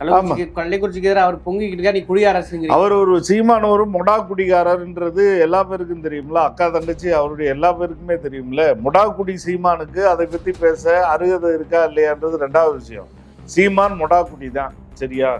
கள்ளக்குறிச்சிக்கு எதிராக அவர் பொங்கிக்கிட்டு நீ குடி அரசுங்கிறீங்க. அவர் ஒரு சீமானவரும் முடா குடிகாரர்ன்றது எல்லா பேருக்கும் தெரியும்ல. அக்கா தங்கச்சி அவருடைய எல்லா பேருக்குமே தெரியும்ல. முடா குடி சீமானுக்கு அதை பத்தி பேச அருகதை இருக்கா இல்லையான்றது ரெண்டாவது விஷயம். சீமான் முடா குடி தான் சரியா?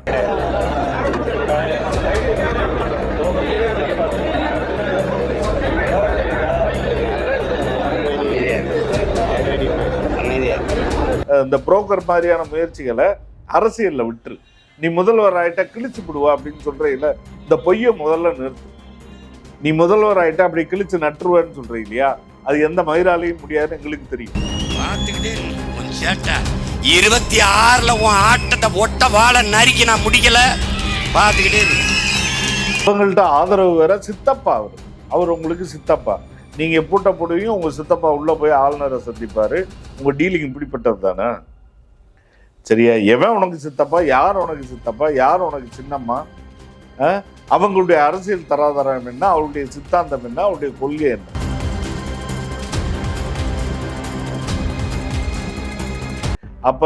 இந்த புரோக்கர் மாதிரியான முயற்சிகளை அரசியல்ல விட்டுரு. நீ முதல்வர் ஆயிட்டா கிழிச்சு விடுவா அப்படின்னு சொல்றீங்கள இந்த பொய்யை முதல்ல நிறுத்து. நீ முதல்வர் ஆயிட்டா அப்படி கிழிச்சு நட்டுருவேன்னு சொல்ற இல்லையா அது எந்த மயிராலையும் முடியாதுன்னு எங்களுக்கு தெரியும். இருபத்தி ஆறுல உன் ஆட்டத்தை ஒட்ட வாழ நறுக்கி நான் முடிக்கல. பார்த்துக்கிட்டே. இவங்கள்ட்ட ஆதரவு வேற சித்தப்பா அவர். அவர் உங்களுக்கு சித்தப்பா. நீங்க பூட்ட போடுவீங்க உங்க சித்தப்பா உள்ள போய் ஆளுநரை சந்திப்பாரு. உங்க டீலிங் இப்படிப்பட்டது தானே சரியா? எவன் உனக்கு சித்தப்பா? யார் உனக்கு சித்தப்பா? யார் உனக்கு சின்னம்மா? அவங்களுடைய அரசியல் தராதரம் என்ன? அவருடைய சித்தாந்தம் என்ன? அவருடைய கொள்கை என்ன? அப்ப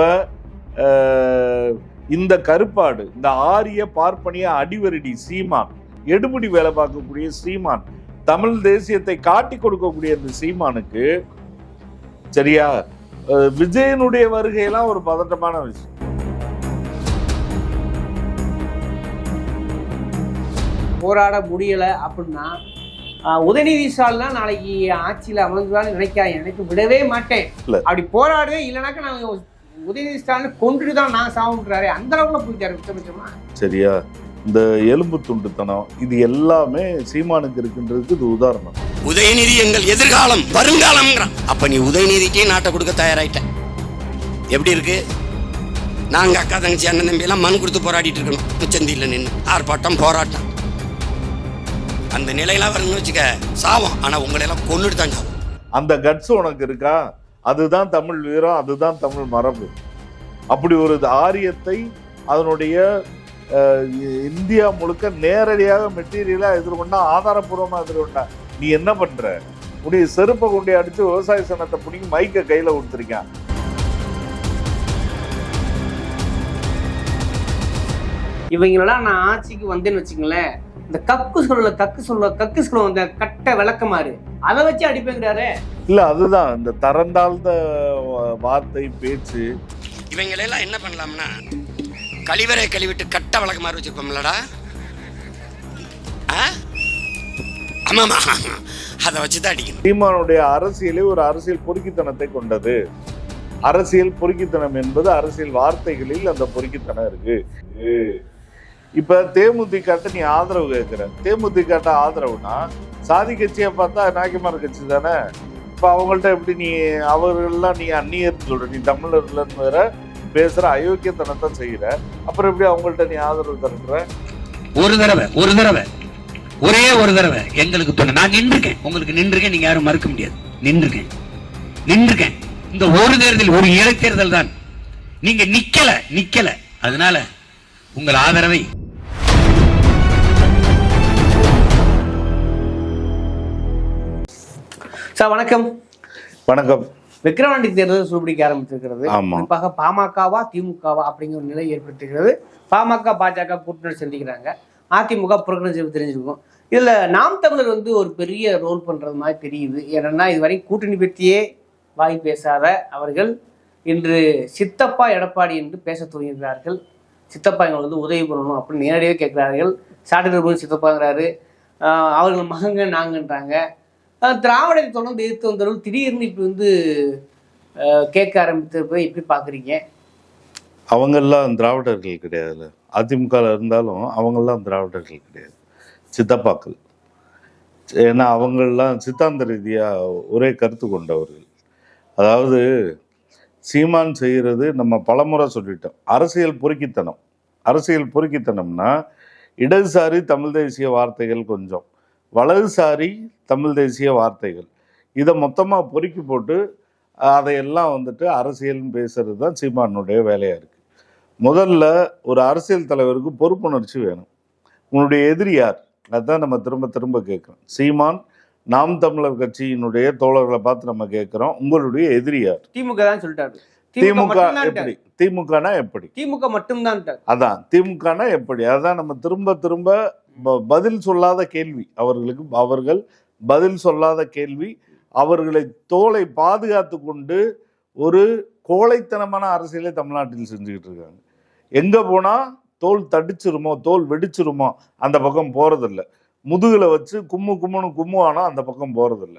இந்த கருப்பாடு இந்த ஆரிய பார்ப்பனிய அடிவரடி சீமான் எடுபடி வேலை பார்க்கக்கூடிய சீமான் தமிழ் தேசியத்தை காட்டி கொடுக்கக்கூடிய இந்த சீமானுக்கு சரியா? விஜயனுடைய வருகையெல்லாம் ஒரு பதட்டமான விஷயம். போராட முடியல அப்படின்னா உதயநிதி ஸ்டாலின் நாளைக்கு ஆட்சியில் அமர்ந்துவான்னு நினைக்காது எனக்கு விடவே மாட்டேன். அப்படி போராடவே இல்லைனாக்க நான் உதயநிதி ஸ்டாலின் கொண்டுட்டு தான் நான் சாவுன்றாரு. அந்த அளவுல போயிட்டாரு உச்சபட்சமா சரியா? இந்த எலும்பு துண்டுத்தனம் இது எல்லாமே சீமானுக்கு இருக்கின்றதுக்கு இது உதாரணம். உதயநிதி எங்கள் எதிர்காலம் வருங்காலம்ங்கிறான் அப்ப நீ உதயநிதிக்கே நாட்டை கொடுக்க தயாராயிட்ட. எப்படி இருக்கு? நாங்க அக்கா தங்கச்சி அண்ணன் தம்பி எல்லாம் மனு கொடுத்து போராடிட்டு இருக்கணும். உச்சந்தியில் நின்று ஆர்ப்பாட்டம் போராட்டம். அந்த நிலையெல்லாம் வரணும்னு வச்சுக்க சாவோம். ஆனா உங்களை எல்லாம் கொண்டுட்டு தான் சாவோம். அந்த கட்ஸ் உனக்கு இருக்கா? அதுதான் தமிழ் வீரம் அதுதான் தமிழ் மரபு. அப்படி ஒரு ஆரியத்தை அதனுடைய இந்தியா முழுக்க நேரடியாக மெட்டீரியலா எதிர்கொண்டா ஆதாரப்பூர்வமா எதிர்கொண்டா நீ என்ன பண்ற? உடைய செருப்பை கொண்டு அடிச்சு விவசாய சனத்தை பிடிங்கி மைக்க கையில கொடுத்துருக்கான். இவங்களெல்லாம் நான் ஆட்சிக்கு வந்தேன்னு வச்சுங்களேன் இந்த கக்கு சொல்ல கக்கு சொல்ல கக்கு சொல்ல வந்த கட்ட விளக்கமாறு அதை வச்சு அடிப்பேங்கிறாரு. இல்ல அதுதான். இந்த தரந்தாழ்ந்த வார்த்தை பேச்சு. இவங்களெல்லாம் என்ன பண்ணலாம்னா கழிவறை கழுவிட்டு கட்ட வழக்கு மாதிரி வச்சுருப்போம்லடா. ஆமாமா அதை வச்சு தான் அடிக்கணும். சீமானுடைய அரசியலே ஒரு அரசியல் பொறுக்கித்தனத்தை கொண்டது. அரசியல் பொறுக்கித்தனம் என்பது அரசியல் வார்த்தைகளில் அந்த பொறுக்கித்தனம் இருக்கு. இப்ப தேமுதிக நீ ஆதரவு கேட்கிற தேமுதிக ஆதரவுனா சாதி கட்சியை பார்த்தா நாயக்கமார் கட்சி தானே? இப்ப அவங்கள்ட்ட எப்படி நீ அவர்கள்லாம் நீ அந்நியர் சொல்ற. நீ தமிழர்லன்னு வேற பேசுற அயோக்கியத்தனத்தை செய்யற அப்புறம் எப்படி அவங்கள்ட்ட நீ ஆதரவு தருகிற ஒரு தடவை ஒரு தடவை ஒரே ஒரு தடவை எங்களுக்கு துணை நான் நின்றுக்கேன். உங்களுக்கு நின்றுக்கேன். நீங்க யாரும் மறுக்க முடியாது. நின்றுக்கேன். நின்றுக்கேன். இந்த ஒரு தேர்தல் ஒரு இடைத்தேர்தல் தான். நீங்க நிக்கல நிக்கல. அதனால உங்கள் ஆதரவை சார் வணக்கம். வணக்கம். விக்கிரவாண்டி தேர்தல் சூடுபிடிக்க ஆரம்பித்திருக்கிறது ஆமா. குறிப்பாக பாமகவா திமுகவா அப்படிங்கிற ஒரு நிலை ஏற்படுத்துகிறது பாமக பாஜக கூட்டணி சந்திக்கிறாங்க அதிமுக புறக்கணிச்சு தெரிஞ்சிருக்கும் இதுல நாம் தமிழர் வந்து ஒரு பெரிய ரோல் பண்றது மாதிரி தெரியுது. ஏன்னா இதுவரை கூட்டணி பற்றியே வாய் பேசாத அவர்கள் இன்று சித்தப்பா எடப்பாடி என்று பேச துவங்குகிறார்கள் சித்தப்பா எங்களை வந்து உதவி பண்ணணும் அப்படின்னு நேரடியாக கேட்கிறார்கள். சாட்டில் சித்தப்பாங்கிறாரு. அவர்கள் மகங்க நாங்கன்றாங்க. திராவிடர் தொடர்ந்து எதிர்த்து வந்தவர்கள் திடீர்னு இப்போ வந்து கேட்க ஆரம்பித்து போய் எப்படி பார்க்குறீங்க? அவங்கெல்லாம் திராவிடர்கள் கிடையாதுல்ல. அதிமுகவில் இருந்தாலும் அவங்கெல்லாம் திராவிடர்கள் கிடையாது. சித்தப்பாக்கள். ஏன்னா அவங்கெல்லாம் சித்தாந்த ரீதியாக ஒரே கருத்து கொண்டவர்கள். அதாவது சீமான் செய்கிறது நம்ம பலமுறை சொல்லிட்டோம். அரசியல் பொறுக்கித்தனம். அரசியல் பொறுக்கித்தனம்னா இடதுசாரி தமிழ் தேசிய வார்த்தைகள் கொஞ்சம். வலதுசாரி தமிழ் தேசிய வார்த்தைகள். இதை மொத்தமாக பொறுக்கி போட்டு அதையெல்லாம் வந்துட்டு அரசியல்னு பேசுறது தான் சீமானுடைய வேலையாக இருக்குது முதல்ல ஒரு அரசியல் தலைவருக்கு பொறுப்புணர்ச்சி வேணும். உன்னுடைய எதிரி யார்? அதுதான் நம்ம திரும்ப திரும்ப கேட்குறோம். சீமான் நாம் தமிழர் கட்சியினுடைய தோழர்களை பார்த்து நம்ம கேட்குறோம். உங்களுடைய எதிரி யார்? திமுக தான் சொல்லிட்டாரு. திமுக எப்படி? திமுகனா எப்படி? திமுக மட்டும்தான் அதான் திமுகனா எப்படி? அதான் நம்ம திரும்ப திரும்ப பதில் சொல்லாத கேள்வி. அவர்களுக்கு அவர்கள் பதில் சொல்லாத கேள்வி. அவர்களை தோலை பாதுகாத்து கொண்டு ஒரு கோழைத்தனமான அரசியலை தமிழ்நாட்டில் செஞ்சுக்கிட்டு இருக்காங்க. எங்க போனா தோல் தடிச்சிருமோ தோல் வெடிச்சிருமோ அந்த பக்கம் போறதில்ல. முதுகுல வச்சு கும்மு கும்முன்னு கும்முவானோ அந்த பக்கம் போறதில்ல.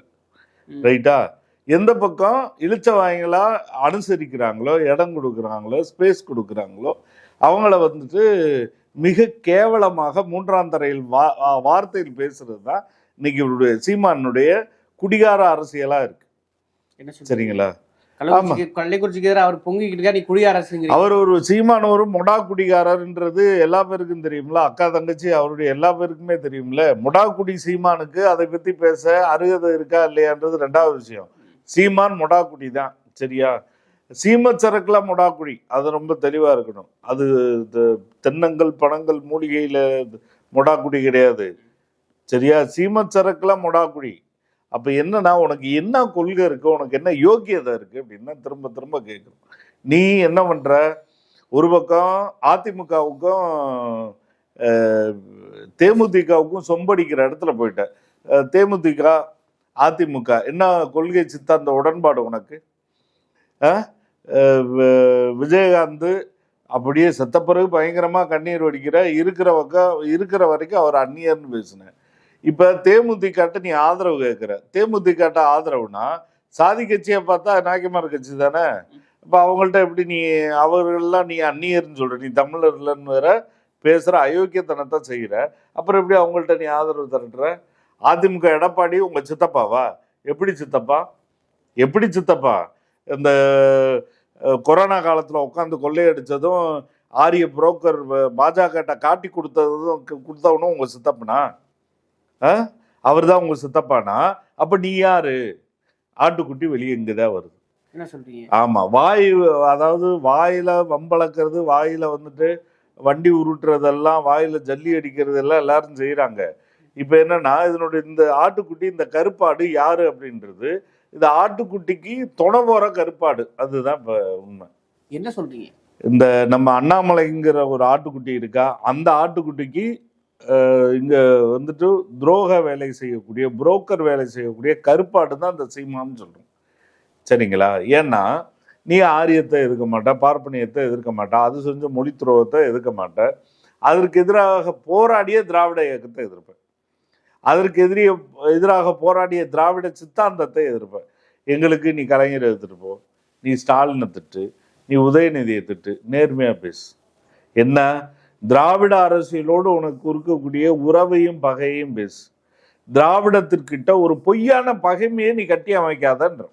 ம். ரைட்டா? எந்த பக்கம் இழிச்சவாயங்களா அனுசரிக்கிறாங்களோ இடம் கொடுக்குறாங்களோ ஸ்பேஸ் கொடுக்குறாங்களோ அவங்கள வந்துட்டு மிக கேவலமாக மூன்றாம் தரையில் வா வார்த்தையில் பேசுறது தான் இன்னைக்கு இவருடைய சீமானுடைய குடிகார அரசியலா இருக்கு. என்ன? சரிங்களா? கள்ளக்குறிச்சிக்கு எதிராக அவர் பொங்கிக்கிட்டு நீ குடி அரசுங்கிறீங்க. அவர் ஒரு சீமான் ஒரு மொடா குடிகாரர்ன்றது எல்லா பேருக்கும் தெரியும்ல. அக்கா தங்கச்சி அவருடைய எல்லா பேருக்குமே தெரியும்ல. மொடா குடி சீமானுக்கு அதை பத்தி பேச அருகதை இருக்கா இல்லையான்றது ரெண்டாவது விஷயம். சீமான் மொடா குடி தான் சரியா? சீம சரக்குலாம் மொடா அது ரொம்ப தெளிவாக இருக்கணும். அது த- தென்னங்கள் பணங்கள் மூலிகையில் முடாக்குடி கிடையாது. சரியா? சீம சரக்குலாம் மொடா அப்போ என்னன்னா உனக்கு என்ன கொள்கை இருக்கு உனக்கு என்ன யோக்கியதை இருக்கு அப்படின்னா திரும்ப திரும்ப கேட்கணும். நீ என்ன பண்ற? ஒரு பக்கம் அதிமுகவுக்கும் தேமுதிகவுக்கும் சொம்படிக்கிற இடத்துல போயிட்ட. தேமுதிக அதிமுக என்ன கொள்கை சித்தாந்த உடன்பாடு உனக்கு? ஆ விஜயகாந்த் அப்படியே செத்த பிறகு பயங்கரமாக கண்ணீர் வடிக்கிற இருக்கிற பக்கம் இருக்கிற வரைக்கும் அவர் அந்நியர்னு பேசினேன் இப்போ தேமுதிகாட்ட நீ ஆதரவு கேட்குற. தேமுதிகாட்ட ஆதரவுனா சாதி கட்சியை பார்த்தா நாயக்கமார் கட்சி தானே? இப்போ அவங்கள்ட்ட எப்படி நீ அவர்கள்லாம் நீ அந்நியர்னு சொல்கிற நீ தமிழர் இல்லைன்னு வேற பேசுகிற அயோக்கியத்தனத்தை செய்கிற அப்புறம் எப்படி அவங்கள்ட்ட நீ ஆதரவு திரட்டுற? அதிமுக எடப்பாடி உங்கள் சித்தப்பாவா? எப்படி சித்தப்பா? எப்படி சித்தப்பா? இந்த கொரோனா காலத்துல உட்காந்து கொள்ளையடிச்சதும் ஆரிய புரோக்கர் பாஜக காட்டி கொடுத்ததும் கொடுத்தவனும் உங்க சித்தப்பனா? அவர் தான் உங்க சித்தப்பானா? அப்ப நீ யாரு? ஆட்டுக்குட்டி வெளியே இங்கதான் வருது. என்ன சொல்றீங்க? ஆமா வாய் அதாவது வாயில வம்பளக்கிறது வாயில வந்துட்டு வண்டி உருட்டுறதெல்லாம் வாயில ஜல்லி அடிக்கிறது எல்லாம் எல்லாரும் செய்யறாங்க இப்ப என்னன்னா இதனுடைய இந்த ஆட்டுக்குட்டி இந்த கருப்பாடு யாரு அப்படின்றது இந்த ஆட்டுக்குட்டிக்கு துணை போற கருப்பாடு. அதுதான் இப்ப உண்மை. என்ன சொல்றீங்க? இந்த நம்ம அண்ணாமலைங்கிற ஒரு ஆட்டுக்குட்டி இருக்கா? அந்த ஆட்டுக்குட்டிக்கு இங்க வந்துட்டு துரோக வேலை செய்யக்கூடிய புரோக்கர் வேலை செய்யக்கூடிய கருப்பாடு தான் இந்த சீமான்னு சொல்றோம். சரிங்களா? ஏன்னா நீ ஆரியத்தை எதிர்க்க மாட்ட பார்ப்பனியத்தை எதிர்க்க மாட்ட அது செஞ்ச மொழி துரோகத்தை எதிர்க்க மாட்ட. அதற்கு எதிராக போராடிய திராவிட இயக்கத்தை எதிர்ப்பேன். அதற்கு எதிரிய எதிராக போராடிய திராவிட சித்தாந்தத்தை எதிர்ப்பேன். எங்களுக்கு நீ கலைஞரை எதிர்த்துட்டு போ நீ ஸ்டாலினை திட்டு நீ உதயநிதியை திட்டு நேர்மையாக பேசு. என்ன? திராவிட அரசியலோடு உனக்கு இருக்கக்கூடிய உறவையும் பகையையும் பேசு. திராவிடத்திற்கிட்ட ஒரு பொய்யான பகைமையை நீ கட்டி அமைக்காதன்ற.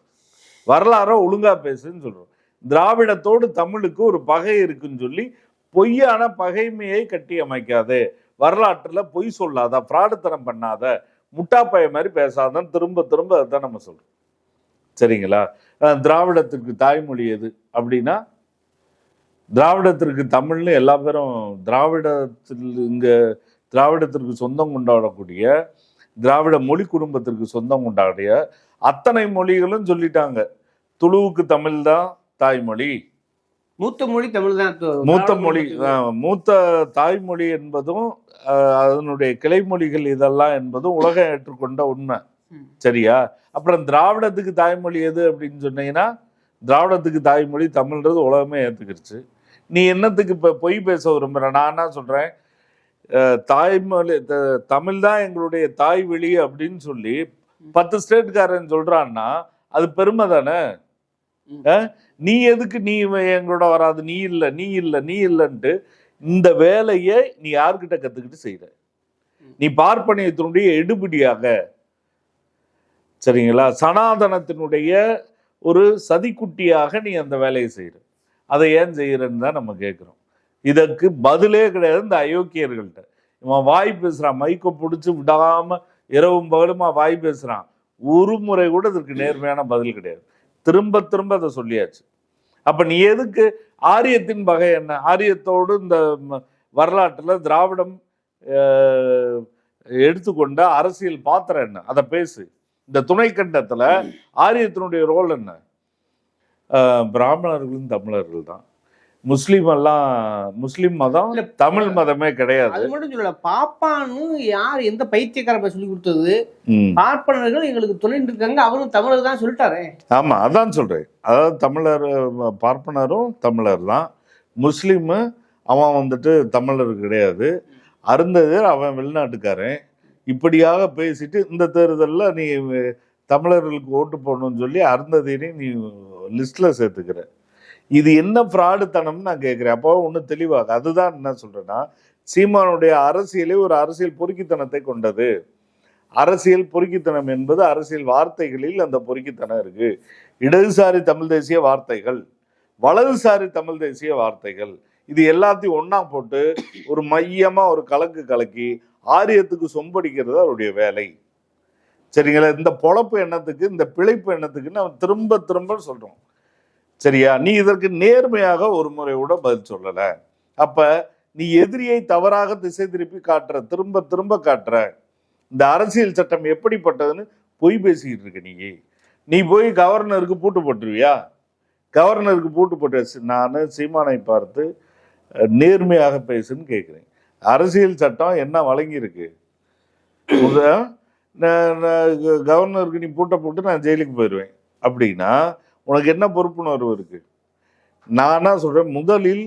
வரலாற ஒழுங்கா பேசுன்னு சொல்றோம். திராவிடத்தோடு தமிழுக்கு ஒரு பகை இருக்குன்னு சொல்லி பொய்யான பகைமையை கட்டி அமைக்காதே. வரலாற்றில் பொய் சொல்லாத ஃப்ராடுத்தனம் பண்ணாத முட்டாப்பைய மாதிரி பேசாதன்னு திரும்ப திரும்ப அதான் நம்ம சொல்கிறோம் சரிங்களா? திராவிடத்துக்கு திராவிடத்திற்கு தாய்மொழி எது அப்படின்னா திராவிடத்திற்கு தமிழ்னு எல்லா பேரும் திராவிடத்தில் இங்கே திராவிடத்திற்கு சொந்தம் கொண்டாடக்கூடிய திராவிட மொழி குடும்பத்திற்கு சொந்தம் கொண்டாடிய அத்தனை மொழிகளும் சொல்லிட்டாங்க. துளுவுக்கு தமிழ் தான் தாய்மொழி. மூத்த மொழி தமிழ் தான். மூத்த மொழி மூத்த தாய்மொழி என்பதும் அதனுடைய கிளைமொழிகள் இதெல்லாம் என்பதும் உலகம் ஏற்றுக்கொண்ட உண்மை. சரியா? அப்புறம் திராவிடத்துக்கு தாய்மொழி எது அப்படின்னு சொன்னீங்கன்னா திராவிடத்துக்கு தாய்மொழி தமிழ்ன்றது உலகமே ஏத்துக்கிருச்சு. நீ என்னத்துக்கு இப்ப பொய் பேச விரும்புற? நான் என்ன சொல்றேன்? அஹ், தாய்மொழி தமிழ் தான் எங்களுடைய தாய் வெளி அப்படின்னு சொல்லி பத்து ஸ்டேட்காரன் சொல்றான்னா அது பெருமை தானே? நீ எதுக்கு நீ எங்களோட வராது? நீ இல்ல நீ இல்ல நீ இல்லைன்ட்டு இந்த வேலையை நீ யார்கிட்ட கத்துக்கிட்டு செய்யற நீ பார்ப்பனியத்தினுடைய எடுபிடியாக. சரிங்களா? சனாதனத்தினுடைய ஒரு சதிக்குட்டியாக நீ அந்த வேலையை செய்யற அதை ஏன் செய்யறன்னு தான் நம்ம கேட்கிறோம் இதற்கு பதிலே கிடையாது இந்த அயோக்கியர்கள்ட்ட. இவன் வாய் பேசுறான் மைக்கை பிடிச்சி விடாம இரவும் பகலுமா வாய் பேசுறான். ஒரு முறை கூட இதற்கு நேர்மையான பதில் கிடையாது. திரும்ப திரும்ப அதை சொல்லியாச்சு. அப்ப நீ எதுக்கு ஆரியத்தின் வகை என்ன? ஆரியத்தோடு இந்த வரலாற்றுல திராவிடம் எடுத்துக்கொண்ட அரசியல் பாத்திரம் என்ன? அதை பேசு. இந்த துணை கண்டத்துல ஆரியத்தினுடைய ரோல் என்ன? பிராமணர்களும் தமிழர்கள் தான். முஸ்லீம் எல்லாம் முஸ்லீம் மதம் இல்ல, தமிழ் மதமே கிடையாது. அது மட்டும் சொல்லல பாப்பான்னு யார் எந்த பைத்தியக்கார சொல்லி கொடுத்தது. பார்ப்பனர்கள் எங்களுக்கு துணை இருக்காங்க அவரும் தமிழர் தான் சொல்லிட்டாரே. ஆமா அதான் சொல்றேன். அதாவது தமிழர் பார்ப்பனரும் தமிழர் தான். முஸ்லீமு அவன் வந்துட்டு தமிழர் கிடையாது. அருந்ததர் அவன் வெளிநாட்டுக்காரன். இப்படியாக பேசிட்டு இந்த தேர்தலில் நீ தமிழர்களுக்கு ஓட்டு போடணும்னு சொல்லி அருந்ததியரையும் நீ லிஸ்ட்ல சேர்த்துக்கிற. இது என்ன ஃப்ராடுத்தனம்னு நான் கேட்குறேன் அப்போ ஒன்றும் தெளிவாக அதுதான் என்ன சொல்கிறேன்னா சீமானுடைய அரசியலே ஒரு அரசியல் பொறுக்கித்தனத்தை கொண்டது. அரசியல் பொறுக்கித்தனம் என்பது அரசியல் வார்த்தைகளில் அந்த பொறுக்கித்தனம் இருக்கு. இடதுசாரி தமிழ் தேசிய வார்த்தைகள் வலதுசாரி தமிழ் தேசிய வார்த்தைகள் இது எல்லாத்தையும் ஒன்றா போட்டு ஒரு மையமாக ஒரு கலக்கு கலக்கி ஆரியத்துக்கு சொம்படிக்கிறது அவருடைய வேலை. சரிங்களா? இந்த பொழப்பு எண்ணத்துக்கு இந்த பிழைப்பு எண்ணத்துக்கு நம்ம திரும்ப திரும்ப சொல்கிறோம் சரியா? நீ இதற்கு நேர்மையாக ஒரு முறை கூட பதில் சொல்லல. அப்ப நீ எதிரியை தவறாக திசை திருப்பி காட்டுற திரும்ப திரும்ப காட்டுற. இந்த அரசியல் சட்டம் எப்படிப்பட்டதுன்னு பொய் பேசிக்கிட்டு இருக்க நீ. நீ போய் கவர்னருக்கு பூட்டு போட்டுருவியா? கவர்னருக்கு பூட்டு போட்டு நான் சீமானை பார்த்து நேர்மையாக பேசுன்னு கேட்குறேன் அரசியல் சட்டம் என்ன வழங்கியிருக்கு? நான் கவர்னருக்கு நீ பூட்டை போட்டு நான் ஜெயிலுக்கு போயிடுவேன் அப்படின்னா உனக்கு என்ன பொறுப்புணர்வு இருக்கு? நானா சொல்றேன் முதலில்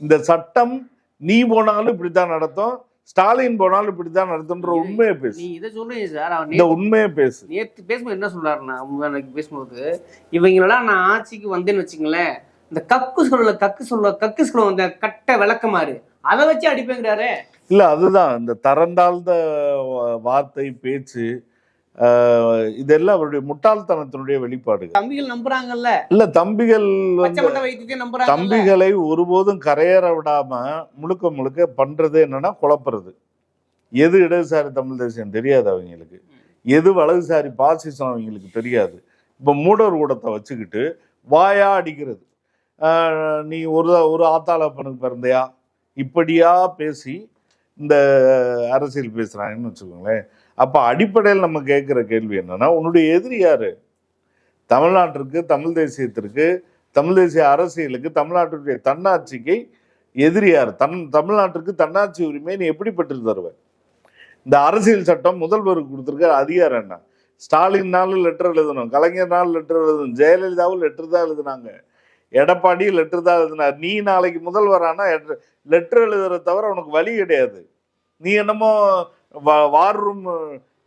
இந்த சட்டம் நீ போனாலும் இப்படித்தான் நடத்தும் ஸ்டாலின் போனாலும் இப்படித்தான் நடத்துன்ற உண்மையை பேசு. நீ இதை சொல்றீங்க சார் அவர் இந்த உண்மையை பேசு. நேற்று பேசும்போது என்ன சொல்றாருன்னா முந்தானைக்கு பேசும்போது இவங்களெல்லாம் நான் ஆட்சிக்கு வந்தேன்னு வச்சுங்களேன் இந்த கக்கு சொல்ல கக்கு சொல்ல கக்கு சொல்ல வந்த கட்ட விளக்கமாறு அதை வச்சு அடிப்பேங்கிறாரே. இல்ல அதுதான் இந்த தரந்தாழ்ந்த வார்த்தை பேச்சு இதெல்லாம் அவருடைய முட்டாள்தனத்தினுடைய வெளிப்பாடுகள். தம்பிகள் நம்புறாங்கல்ல? இல்ல தம்பிகள் தம்பிகளை ஒருபோதும் கரையேற விடாம முழுக்க முழுக்க பண்றது என்னன்னா குழப்புறது. எது இடதுசாரி தமிழ் தேசியம் தெரியாது அவங்களுக்கு. எது வலதுசாரி பாசிசம் அவங்களுக்கு தெரியாது. இப்போ மூடர் கூடத்தை வச்சுக்கிட்டு வாயா அடிக்கிறது. நீ ஒரு ஒரு ஆத்தாளப்பனுக்கு பிறந்தையா? இப்படியா பேசி இந்த அரசியல் பேசுகிறாங்கன்னு வச்சுக்கோங்களேன். அப்போ அடிப்படையில் நம்ம கேட்குற கேள்வி என்னென்னா உன்னுடைய எதிரி யார்? தமிழ்நாட்டிற்கு தமிழ் தேசியத்திற்கு தமிழ் தேசிய அரசியலுக்கு தமிழ்நாட்டுடைய தன்னாட்சிக்கு எதிரியார் தன் தமிழ்நாட்டுக்கு தன்னாட்சி உரிமை நீ எப்படி பெற்று தருவ? இந்த அரசியல் சட்டம் முதல்வருக்கு கொடுத்துருக்க அதிகாரம் என்ன? ஸ்டாலின்னாலும் லெட்டர் எழுதணும் கலைஞர் நாள் லெட்டர் எழுதணும் ஜெயலலிதாவும் லெட்டர் தான் எழுதுனாங்க. எடப்பாடி லெட்டர் தான் எழுதினார். நீ நாளைக்கு முதல்வரானா லெட்டர் எழுதுறத தவிர உனக்கு வழி கிடையாது. நீ என்னமோ வார் ரூம்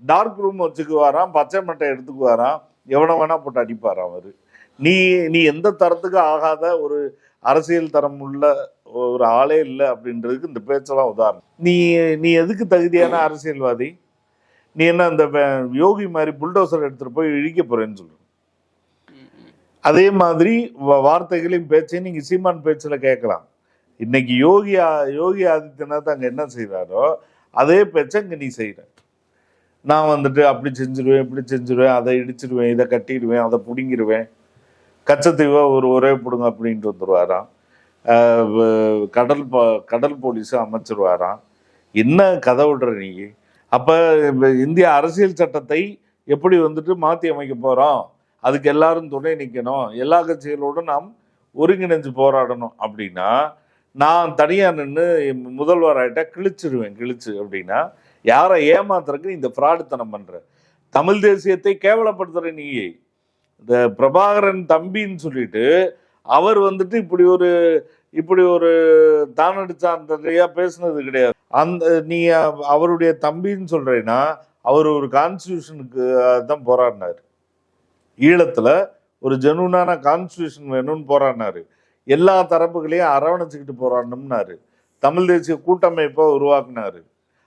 டார்க் ரூம் வச்சுக்குவாராம் பச்சை மட்டை எடுத்துக்குவாராம் எவனை வேணா போட்டு அடிப்பாராம் அவரு. நீ நீ எந்த தரத்துக்கு ஆகாத ஒரு அரசியல் தரம் உள்ள ஒரு ஆளே இல்லை அப்படின்றதுக்கு இந்த பேச்செல்லாம் உதாரணம். நீ நீ எதுக்கு தகுதியான அரசியல்வாதி? நீ என்ன இந்த வே- யோகி மாதிரி புல்டோசர் எடுத்துட்டு போய் இழிக்க போறேன்னு சொல்ற அதே மாதிரி வார்த்தைகளையும் பேச்சையும் நீங்க சீமான் பேச்சுல கேட்கலாம். இன்னைக்கு யோகி யோகி ஆதித்யநாத் அங்கே என்ன செய்கிறாரோ அதே பேச்சை இங்கே நீ செய்கிற நான் வந்துட்டு அப்படி செஞ்சிருவேன் இப்படி செஞ்சிருவேன் அதை இடிச்சிருவேன் இதை கட்டிடுவேன் அதை பிடுங்கிடுவேன் கச்சத்தீவை ஒரு ஒரே பிடுங்க அப்படின்ட்டு வந்துருவாராம். கடல் கடல் போலீஸும் அமைச்சிருவாராம். என்ன கதை விடுற நீ? அப்போ இந்திய அரசியல் சட்டத்தை எப்படி வந்துட்டு மாற்றி அமைக்க போகிறோம் அதுக்கு எல்லாரும் துணை நிற்கணும் எல்லா கட்சிகளோடும் நாம் ஒருங்கிணைஞ்சு போராடணும் அப்படின்னா நான் தனியாக நின்று முதல்வர் ஆகிட்டா கிழிச்சிருவேன் கிழிச்சு அப்படின்னா யாரை ஏமாத்துறதுக்கு இந்த ஃப்ராடுத்தனம் பண்ணுற தமிழ் தேசியத்தை கேவலப்படுத்துகிற நீ இந்த பிரபாகரன் தம்பின்னு சொல்லிட்டு அவர் வந்துட்டு இப்படி ஒரு இப்படி ஒரு தானடிச்சான்றையா பேசுனது கிடையாது. அந்த நீ அவருடைய தம்பின்னு சொல்கிறேன்னா அவர் ஒரு கான்ஸ்டியூஷனுக்கு தான் போராடினார். ஈழத்தில் ஒரு ஜெனூனான கான்ஸ்டியூஷன் வேணும்னு போராடினார். எல்லா தரப்புகளையும் அரவணைச்சிக்கிட்டு போராடணும்னாரு. தமிழ் தேசிய கூட்டமைப்பை உருவாக்குனாரு.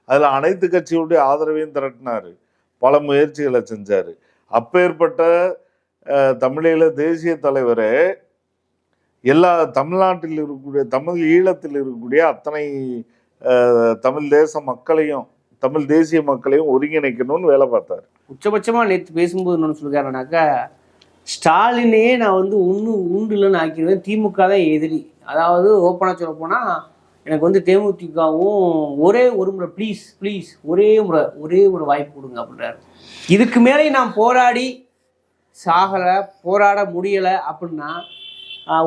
அதில் அனைத்து கட்சிகளுடைய ஆதரவையும் திரட்டினார். பல முயற்சிகளை செஞ்சார். அப்பேற்பட்ட தமிழீழ தேசிய தலைவரே எல்லா தமிழ்நாட்டில் இருக்கக்கூடிய தமிழ் ஈழத்தில் இருக்கக்கூடிய அத்தனை தமிழ் தேச மக்களையும் தமிழ் தேசிய மக்களையும் ஒருங்கிணைக்கணும்னு வேலை பார்த்தாரு. உச்சபட்சமாக நேற்று பேசும்போது என்ன சொல்லிருக்காருனாக்கா ஸ்டாலினே நான் வந்து ஒன்று உண்டுலன்னு ஆக்கிடுவேன். திமுக தான் எதிரி. அதாவது ஓப்பனாக சொல்ல போனா எனக்கு வந்து தேமுதிகவும் ஒரே ஒரு முறை ப்ளீஸ் ப்ளீஸ் ஒரே முறை ஒரே ஒரு வாய்ப்பு கொடுங்க அப்படின்றாரு. இதுக்கு மேலே நான் போராடி சாகலை போராட முடியலை அப்படின்னா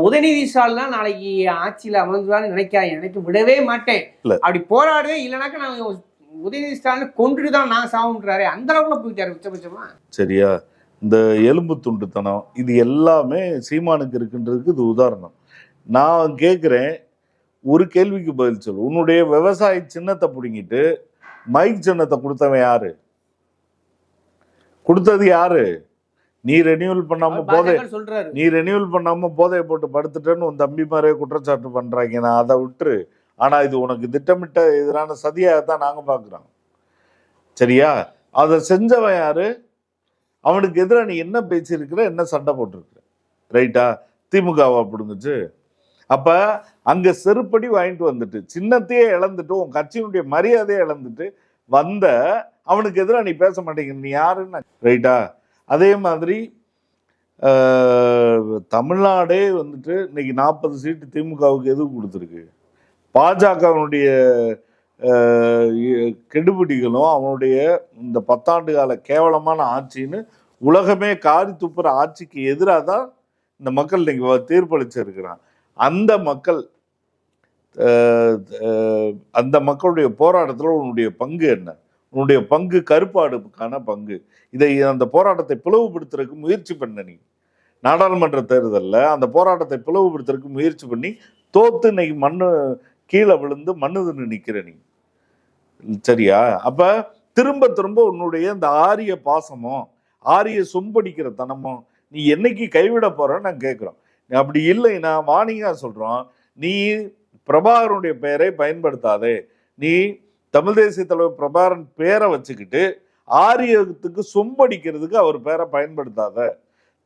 உதயநிதி ஸ்டாலின் நாளைக்கு ஆட்சியில் அமர்ந்துவான்னு நினைக்காது எனக்கு விடவே மாட்டேன். அப்படி போராடுவே இல்லைனாக்கா நான் உதயநிதி ஸ்டாலின் கொண்டுட்டு தான் நான் சாவுன்றாரு. அந்த அளவுக்குள்ள போயிட்டாரு உச்சபட்சமா சரியா? இந்த எலும்பு துண்டுத்தனம் இது எல்லாமே சீமானுக்கு இருக்குன்றதுக்கு இது உதாரணம். நான் கேட்குறேன் ஒரு கேள்விக்கு பதில் சொல்லு. உன்னுடைய விவசாய சின்னத்தை பிடுங்கிட்டு மைக் சின்னத்தை கொடுத்தவன் யாரு? கொடுத்தது யாரு? நீ ரெனியூவல் பண்ணாம போதை நீ ரெனியூவல் பண்ணாம போதையை போட்டு படுத்துட்டேன்னு உன் தம்பி மாதிரியே குற்றச்சாட்டு பண்றாங்க. நான் அதை விட்டுரு. ஆனா இது உனக்கு திட்டமிட்ட எதிரான சதியாக தான் நாங்க பாக்குறோம். சரியா? அதை செஞ்சவன் யாரு? அவனுக்கு எதிராக நீ என்ன பேசியிருக்கிற என்ன சண்டை போட்டிருக்கிற? ரைட்டா? திமுகவா பிடுங்குச்சு. அப்போ அங்கே செருப்படி வாங்கிட்டு வந்துட்டு சின்னத்தையே இழந்துட்டு உன் கட்சியினுடைய மரியாதையை இழந்துட்டு வந்த அவனுக்கு எதிராக நீ பேச மாட்டேங்கிற நீ யாருன்னு ரைட்டா? அதே மாதிரி தமிழ்நாடே வந்துட்டு இன்னைக்கு நாற்பது சீட்டு திமுகவுக்கு எதுவும் கொடுத்துருக்கு? பாஜகவினுடைய கெடுபிடிகளும் அவனுடைய இந்த பத்தாண்டு கால கேவலமான ஆட்சின்னு உலகமே காரி துப்புற ஆட்சிக்கு எதிராக தான் இந்த மக்கள் இன்னைக்கு தீர்ப்பளிச்சிருக்கிறான் அந்த மக்கள் அந்த மக்களுடைய போராட்டத்தில் உன்னுடைய பங்கு என்ன? உன்னுடைய பங்கு கருப்பாடுக்கான பங்கு. இதை அந்த போராட்டத்தை பிளவுபடுத்துறதுக்கு முயற்சி பண்ண நீ. நாடாளுமன்ற தேர்தலில் அந்த போராட்டத்தை பிளவுபடுத்துறதுக்கு முயற்சி பண்ணி தோத்து இன்னைக்கு மண்ணு கீழே விழுந்து மண்ணு நிற்கிற நீ. சரியா? அப்ப திரும்ப திரும்ப உன்னுடைய இந்த ஆரிய பாசமும் ஆரிய சொம்படிக்கிற தனமோ நீ என்னைக்கு கைவிட போறன்னு நான் கேட்குறோம் அப்படி இல்லைன்னா வாணிகா சொல்றோம் நீ பிரபாகரனுடைய பெயரை பயன்படுத்தாதே. நீ தமிழ் தேசிய தலைவர் பிரபாகரன் பேரை வச்சுக்கிட்டு ஆரியத்துக்கு சொம்படிக்கிறதுக்கு அவர் பேரை பயன்படுத்தாத.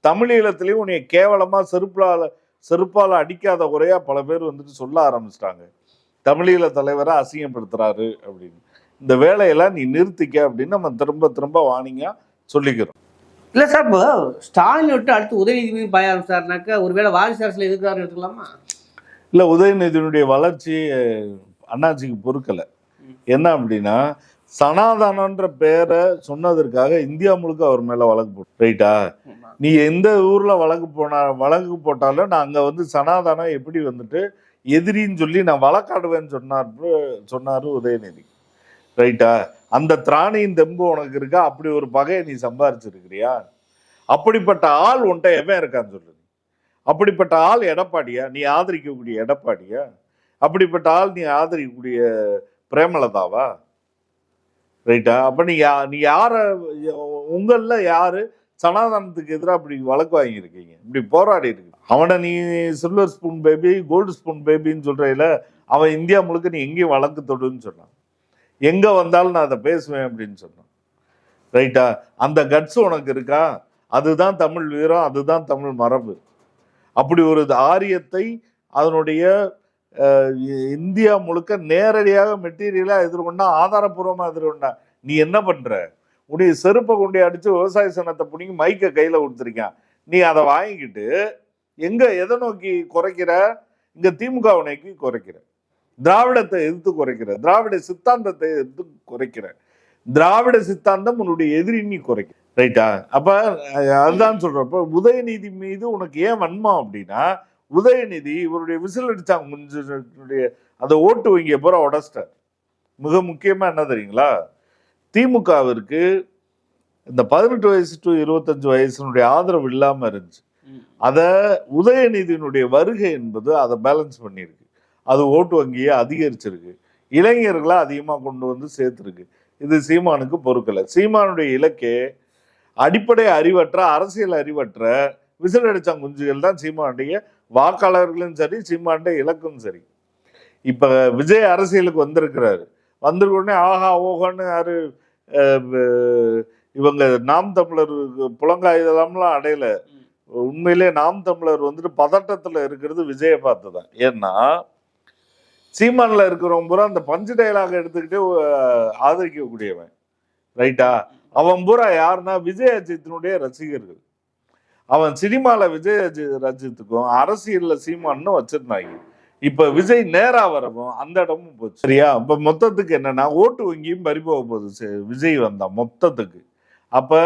தமிழீழத்திலையும் உன்னை கேவலமா செருப்பால செருப்பால் அடிக்காத குறையா பல பேர் வந்துட்டு சொல்ல ஆரம்பிச்சிட்டாங்க. தமிழீழ தலைவரை அசிங்கப்படுத்துறாரு அப்படின்னு. இந்த வேலையெல்லாம் நீ நிறுத்திக்க அப்படின்னு நம்ம திரும்ப திரும்ப வாணிங்க சொல்லிக்கிறோம். இல்ல சார் இப்போ ஸ்டாலின் விட்டு அடுத்து உதயநிதி பாய ஆரம்பிச்சாருனாக்கா ஒருவேளை வாரிசு அரசுல இருக்கிறாரு எடுத்துக்கலாமா? இல்ல உதயநிதியினுடைய வளர்ச்சி அண்ணாச்சிக்கு பொறுக்கல. என்ன அப்படின்னா சனாதனன்ற பேரை சொன்னதற்காக இந்தியா முழுக்க அவர் மேல வழக்கு போட்டு ரைட்டா? நீ எந்த ஊர்ல வழக்கு போனா வழக்கு போட்டாலும் நான் அங்க வந்து சனாதனம் எப்படி வந்துட்டு எதிரின்னு சொல்லி நான் வழக்காடுவேன்னு சொன்னார் சொன்னார் உதயநிதி. ரைட்டா? அந்த திராணியின் தெம்பு உனக்கு இருக்கா? அப்படி ஒரு பகையை நீ சம்பாரிச்சிருக்கிறியா? அப்படிப்பட்ட ஆள் உன்ட்ட எவன் இருக்கான்னு சொல்லு அப்படிப்பட்ட ஆள் எடப்பாடியா? நீ ஆதரிக்கக்கூடிய எடப்பாடியா? அப்படிப்பட்ட ஆள் நீ ஆதரிக்கக்கூடிய பிரேமலதாவா? ரைட்டா? அப்போ நீ யா- நீ யாரை உங்களில் யார் சனாதனத்துக்கு எதிராக இப்படி வழக்கு வாங்கியிருக்கீங்க? இப்படி போராடி இருக்கு அவனை நீ silver spoon baby gold spoon பேபின்னு சொல்கிறதில்ல அவன் இந்தியா முழுக்க நீ எங்கேயும் வழக்கு தொடுன்னு சொன்னான். எங்கே வந்தாலும் நான் அதை பேசுவேன் அப்படின்னு சொன்னான். ரைட்டா அந்த கட்ஸ் உனக்கு இருக்கா? அதுதான் தமிழ் வீரம் அதுதான் தமிழ் மரபு. அப்படி ஒரு ஆரியத்தை அதனுடைய இந்தியா முழுக்க நேரடியாக மெட்டீரியலாக எதிர்கொண்டா ஆதாரபூர்வமாக எதிர்கொண்டா நீ என்ன பண்ணுற உன்னுடைய செருப்பை கொண்டு அடித்து விவசாய சனத்தை பிடிங்கி மைக்கை கையில் கொடுத்துருக்கான். நீ அதை வாங்கிக்கிட்டு எங்க எதை நோக்கி குறைக்கிற? இங்க திமுகவை நோக்கி குறைக்கிற. திராவிடத்தை எதிர்த்து குறைக்கிற. திராவிட சித்தாந்தத்தை எதிர்த்து குறைக்கிற. திராவிட சித்தாந்தம் உன்னுடைய எதிரி நீ குறைக்க ரைட்டா அப்ப அதுதான் சொல்றேன். உதயநிதி மீது உனக்கு ஏன் வன்மம் அப்படின்னா உதயநிதி இவருடைய விசில் அடிச்சாங்க முன்னுடைய அந்த ஓட்டு வங்கிய பூரா உடச்சிட்டார். மிக முக்கியமா என்ன தெரியுங்களா? திமுகவிற்கு இந்த பதினெட்டு வயசு டு இருபத்தஞ்சு வயசுனுடைய ஆதரவு இல்லாம இருந்துச்சு. அதை உதயநிதியினுடைய வருகை என்பது அதை பேலன்ஸ் பண்ணியிருக்கு. அது ஓட்டு வங்கியை அதிகரிச்சிருக்கு. இளைஞர்களை அதிகமாக கொண்டு வந்து சேர்த்துருக்கு. இது சீமானுக்கு பொறுக்கல. சீமானுடைய இலக்கே அடிப்படை அறிவற்ற அரசியல் அறிவற்ற விசில் அடிச்சாங்க குஞ்சுகள் தான் சீமானுடைய வாக்காளர்களும் சரி சீமானுடைய இலக்கும் சரி. இப்ப விஜய் அரசியலுக்கு வந்திருக்கிறாரு. வந்திருக்க உடனே ஆஹா ஓஹோன்னு யாரு இவங்க நாம் தமிழர் புலங்காய் இதெல்லாம்லாம் அடையல உண்மையிலே நாம் தமிழர் வந்துட்டு பதட்டத்தில் இருக்கிறது விஜயை பார்த்து தான் ஏன்னா சீமான்ல இருக்கிறவன் பூரா அந்த பஞ்சு டைலாக எடுத்துக்கிட்டே ஆதரிக்கக்கூடியவன். ரைட்டா? அவன் பூரா யாருன்னா விஜய் அஜித்தினுடைய ரசிகர்கள். அவன் சினிமாவில் விஜய் அஜித் ரஜித்துக்கும் அரசியலில் சீமான்னு வச்சிருந்தாங்க. இப்போ விஜய் நேராக வரவும் அந்த இடமும் போச்சு. சரியா? இப்போ மொத்தத்துக்கு என்னன்னா ஓட்டு வங்கியும் பறிபோக போகுது. விஜய் வந்தான் மொத்தத்துக்கு. அப்போ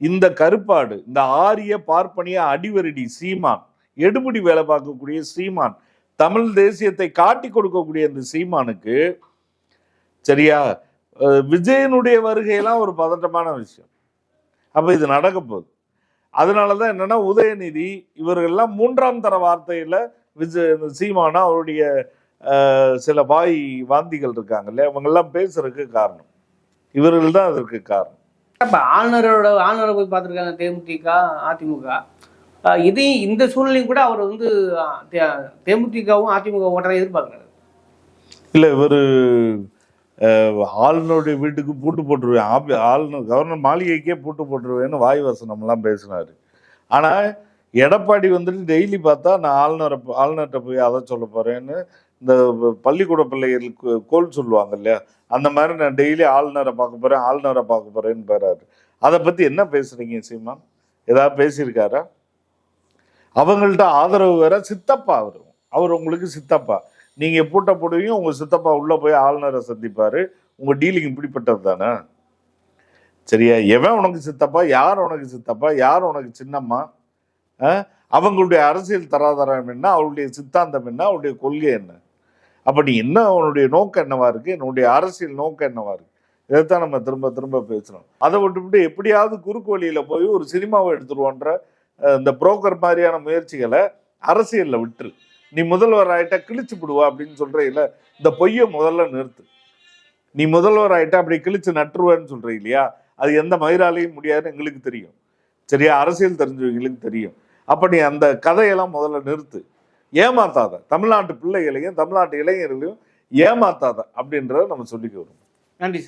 இந்த கருப்பாடு இந்த ஆரிய பார்ப்பனிய அடிவருடி சீமான் எடுபடி வேலை பார்க்கக்கூடிய சீமான் தமிழ் தேசியத்தை காட்டி கொடுக்கக்கூடிய இந்த சீமானுக்கு சரியா விஜயனுடைய வருகையெல்லாம் ஒரு பதட்டமான விஷயம். அப்போ இது நடக்க போகுது. அதனாலதான் என்னன்னா உதயநிதி இவர்கள்லாம் மூன்றாம் தர வார்த்தையில் விஜய் இந்த சீமானா அவருடைய சில வாய் வாந்திகள் இருக்காங்கல்ல இவங்கெல்லாம் பேசுறதுக்கு காரணம். இவர்கள் தான் அதற்கு காரணம். இப்போ ஆளுநரோட ஆளுநரை போய் பார்த்துருக்காங்க தேமுதிக அதிமுக. அஹ் இதையும் இந்த சூழ்நிலையும் கூட அவர் வந்து தேமுதிகவும் அதிமுக ஓட்டரை எதிர்பார்க்குறாரு. இல்லை இவரு ஆளுநருடைய வீட்டுக்கு பூட்டு போட்டுருவேன். ஆபி ஆளுநர் கவர்னர் மாளிகைக்கே பூட்டு போட்டுருவேன்னு வாய் வசனம்லாம் பேசினார். ஆனால் எடப்பாடி வந்துட்டு டெய்லி பார்த்தா நான் ஆளுநரை ஆளுநர்கிட்ட போய் அதை சொல்ல போகிறேன்னு இந்த பள்ளிக்கூட பிள்ளைகளுக்கு கோல் சொல்லுவாங்க இல்லையா? அந்த மாதிரி நான் டெய்லி ஆளுநரை பார்க்க போறேன் ஆளுநரை பார்க்க போறேன்னு போறாரு அதை பத்தி என்ன பேசுறீங்க சீமான்? ஏதாவது பேசியிருக்காரா? அவங்கள்ட்ட ஆதரவு வேற சித்தப்பா அவர். அவர் உங்களுக்கு சித்தப்பா. நீங்க பூட்ட போடுவீங்க உங்க சித்தப்பா உள்ள போய் ஆளுநரை சந்திப்பாரு. உங்க டீலிங் இப்படிப்பட்டது தானே? சரியா? எவன் உனக்கு சித்தப்பா? யார் உனக்கு சித்தப்பா? யார் உனக்கு சின்னம்மா? அவங்களுடைய அரசியல் தராதரம் என்ன? அவருடைய சித்தாந்தம் என்ன? அவருடைய கொள்கை என்ன? அப்போ நீ என்ன உன்னுடைய நோக்கம் என்னவா இருக்கு? என்னுடைய அரசியல் நோக்கம் என்னவா இருக்கு? இதைத்தான் நம்ம திரும்ப திரும்ப பேசுகிறோம் அதை விட்டுவிட்டு எப்படியாவது குறுக்கு வழியில் போய் ஒரு சினிமாவை எடுத்துருவோன்ற இந்த புரோக்கர் மாதிரியான முயற்சிகளை அரசியலில் விட்டுரு. நீ முதல்வர் ஆகிட்டா கிழிச்சு விடுவா அப்படின்னு சொல்கிற இந்த பொய்யை முதல்ல நிறுத்து. நீ முதல்வர் ஆகிட்டா அப்படி கிழிச்சு நட்டுருவேன்னு சொல்கிற இல்லையா அது எந்த மயிராலையும் முடியாதுன்னு எங்களுக்கு தெரியும். சரியா? அரசியல் தெரிஞ்சவங்களுக்கு தெரியும். அப்படி நீ அந்த கதையெல்லாம் முதல்ல நிறுத்து. ஏமாத்தாத. தமிழ்நாட்டு பிள்ளைகளையும் தமிழ்நாட்டு இளைஞர்களையும் ஏமாத்தாத அப்படின்றத நம்ம சொல்லிக்க வரும் நன்றி